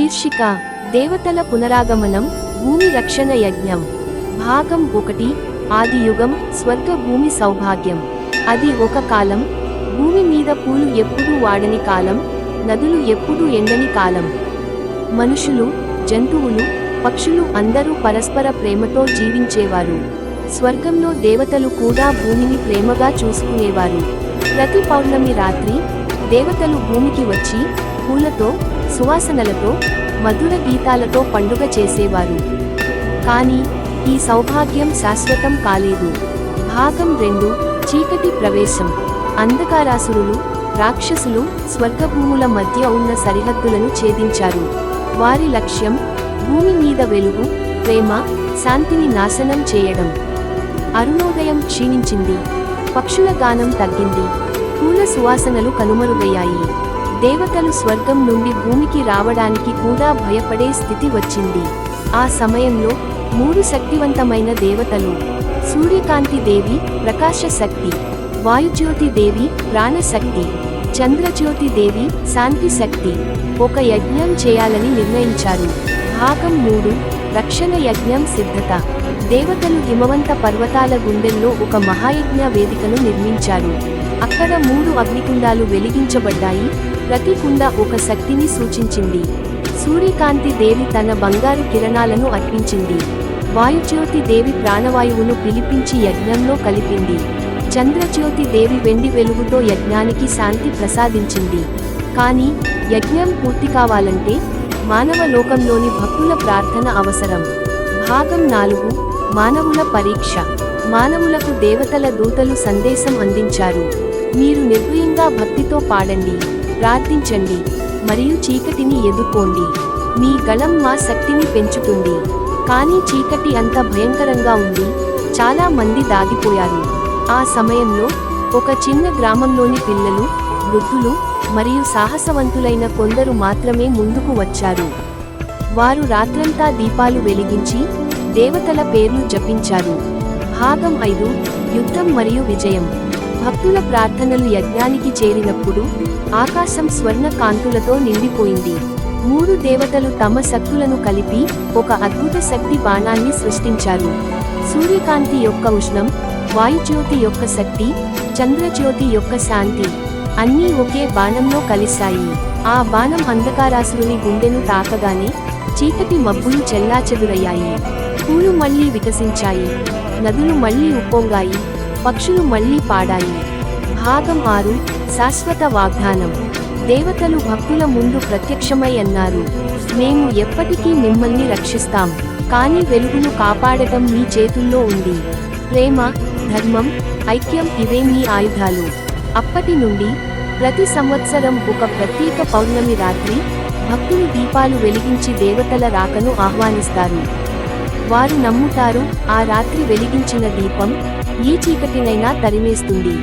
శీర్షిక దేవతల పునరాగమనం భూమి రక్షణ యజ్ఞం. భాగం ఒకటి ఆదియుగం స్వర్గ భూమి సౌభాగ్యం. అది ఒక కాలం భూమి మీద పూలు ఎప్పుడూ వాడని కాలం నదులు ఎప్పుడూ ఎండని కాలం. మనుషులు జంతువులు పక్షులు అందరూ పరస్పర ప్రేమతో జీవించేవారు. స్వర్గంలో దేవతలు కూడా భూమిని ప్రేమగా చూసుకునేవారు. ప్రతి పౌర్ణమి రాత్రి దేవతలు భూమికి వచ్చి పూలతో సువాసనలతో మధుర గీతాలతో పండుగ చేసేవారు. కానీ ఈ సౌభాగ్యం శాశ్వతం కాలేదు. భాగం రెండు చీకటి ప్రవేశం. అంధకారాసురులు రాక్షసులు స్వర్గభూముల మధ్య ఉన్న సరిహద్దులను ఛేదించారు. వారి లక్ష్యం భూమి మీద వెలుగు ప్రేమ శాంతిని నాశనం చేయడం. అరుణోదయం క్షీణించింది. పక్షుల గానం తగ్గింది. పూల సువాసనలు కనుమరుగయ్యాయి. దేవతలు స్వర్గం నుండి భూమికి రావడానికి కూడా భయపడే స్థితి వచ్చింది. ఆ సమయంలో మూడు శక్తివంతమైన దేవతలు సూర్యకాంతి దేవి ప్రకాశ శక్తి వాయుజ్యోతి దేవి ప్రాణశక్తి చంద్రజ్యోతి దేవి శాంతి శక్తి ఒక యజ్ఞం చేయాలని నిర్ణయించారు. భాగం మూడు రక్షణ యజ్ఞం సిద్ధత. దేవతలు హిమవంత పర్వతాల గుండెల్లో ఒక మహాయజ్ఞ వేదికను నిర్మించారు. అక్కడ మూడు అగ్నికుండాలు వెలిగించబడ్డాయి. ప్రతి కుండ ఒక శక్తిని సూచించింది. సూర్యకాంతి దేవి తన బంగారు కిరణాలను అర్పించింది. వాయుజ్యోతి దేవి ప్రాణవాయువును పిలిపించి యజ్ఞంలో కలిపింది. చంద్రజ్యోతి దేవి వెండి వెలుగుతో యజ్ఞానికి శాంతి ప్రసాదించింది. కానీ యజ్ఞం పూర్తి కావాలంటే మానవ లోకంలోని భక్తుల ప్రార్థన అవసరం. భాగం నాలుగు మానవుల పరీక్ష. మానవులకు దేవతల దూతలు సందేశం అందించారు. మీరు నిర్భయంగా భక్తితో పాడండి. ప్రార్థించండి. మరియు చీకటిని ఎదుర్కోండి. మీ గళం మా శక్తిని పెంచుతుంది. కానీ చీకటి అంత భయంకరంగా ఉంది. చాలా మంది దాగిపోయారు. ఆ సమయంలో ఒక చిన్న గ్రామంలోని పిల్లలు వృద్ధులు మరియు సాహసవంతులైన కొందరు మాత్రమే ముందుకు వచ్చారు. వారు రాత్రంతా దీపాలు వెలిగించి దేవతల పేర్లు జపించారు. భాగం ఐదు యుద్ధం మరియు విజయం. భక్తుల ప్రార్థనలు యజ్ఞానికి చేరినప్పుడు ఆకాశం స్వర్ణ కాంతులతో నిండిపోయింది. మూడు దేవతలు తమ శక్తులను కలిపి ఒక అద్భుత శక్తి బాణాన్ని సృష్టించారు. సూర్యకాంతి యొక్క ఉష్ణం వాయుజ్యోతి యొక్క శక్తి చంద్రజ్యోతి యొక్క శాంతి అన్నీ ఒకే బాణంలో కలిశాయి. ఆ బాణం అంధకారాసురుని గుండెను తాకగానే చీకటి మబ్బులు చెల్లాచెదురయ్యాయి. పూలు మళ్ళీ వికసించాయి. నదులు మళ్ళీ ఉప్పొంగాయి. పక్షులు మళ్ళీ పాడాయి. భాగం ఆరు శాశ్వత వాగ్దానం. దేవతలు భక్తుల ముందు ప్రత్యక్షమై అన్నారు మేము ఎప్పటికీ మిమ్మల్ని రక్షిస్తాం కానీ వెలుగును కాపాడటం మీ చేతుల్లో ఉంది. ప్రేమ ధర్మం ఐక్యం ఇవే మీ ఆయుధాలు. అప్పటి నుండి ప్రతి సంవత్సరం ఒక ప్రత్యేక పౌర్ణమి రాత్రి భక్తులు దీపాలు వెలిగించి దేవతల రాకను ఆహ్వానిస్తారు. వారు నమ్ముతారు ఆ రాత్రి వెలిగించిన దీపం ఈ చీకటినైనా తరిమేస్తుంది.